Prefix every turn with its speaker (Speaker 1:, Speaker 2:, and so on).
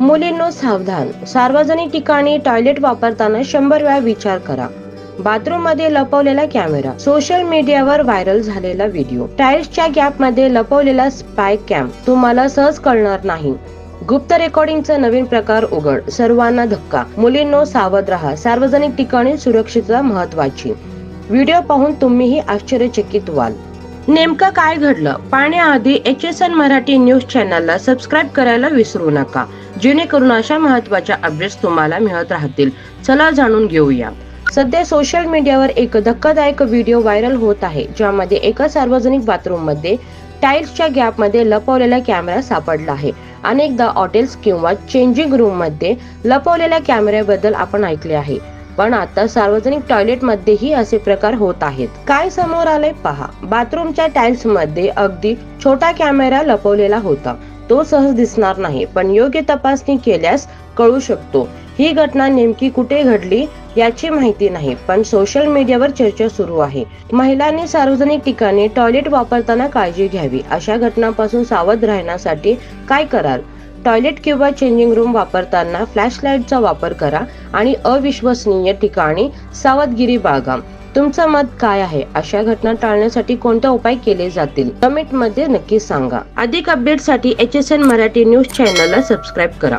Speaker 1: मुलींनो सावधान. सार्वजनिक ठिकाणी टॉयलेट वापरताना शंभर वेळा विचार करा. बाथरूममध्ये लपवलेला कॅमेरा सोशल मीडियावर व्हायरल झालेला व्हिडिओ टाईल्सच्या गॅपमध्ये लपवलेला स्पाय कॅम्प तुम्हाला सहज कळणार नाही. गुप्त रेकॉर्डिंगचा नवीन प्रकार उघड सर्वांना धक्का. मुलींनो सावध राहा सार्वजनिक ठिकाणी सुरक्षितता महत्वाची व्हिडिओ पाहून तुम्हीही आश्चर्यचकित व्हाल. नेमकं काय घडलं? पाहण्याआधी H S N Marathi news चॅनलला सबस्क्राईब करायला विसरू नका. जेणेकरून अशा महत्त्वाच्या अपडेट्स तुम्हाला मिळत राहतील. चला जाणून घेऊया. सध्या सोशल मीडियावर एक धक्कादायक व्हिडिओ व्हायरल होत आहे ज्यामध्ये एका सार्वजनिक बाथरूममध्ये टाइल्सच्या गॅपमध्ये लपवलेला कॅमेरा सापडला आहे. अनेकदा हॉटेल्स किंवा चेंजिंग रूममध्ये लपवलेल्या कॅमेऱ्याबद्दल आपण ऐकले आहे. पण आता सार्वजनिक टॉयलेट मध्येही असे प्रकार होत आहेत. काय समोर आले पहा. बाथरूमच्या टाइल्समध्ये अगदी छोटा कॅमेरा लपवलेला होता. तो सहज दिसणार नाही पण योग्य तपासणी केल्यास कळू शकतो. ही घटना नेमकी कुठे घडली याची माहिती नाही पण सोशल मीडियावर चर्चा सुरू आहे. महिलांनी सार्वजनिक ठिकाणी टॉयलेट वापरताना काळजी घ्यावी. अशा घटनांपासून सावध राहण्यासाठी काय कराल? टॉयलेट किंवा चेंजिंग रूम वापरताना फ्लॅश लाईटचा वापर करा आणि अविश्वसनीय ठिकाणी सावधगिरी बाळगा. तुमचं मत काय आहे? अशा घटना टाळण्यासाठी कोणते उपाय केले जातील? कमेंटमध्ये नक्की सांगा. अधिक अपडेटसाठी H S N Marathi news चॅनलला सबस्क्राईब करा.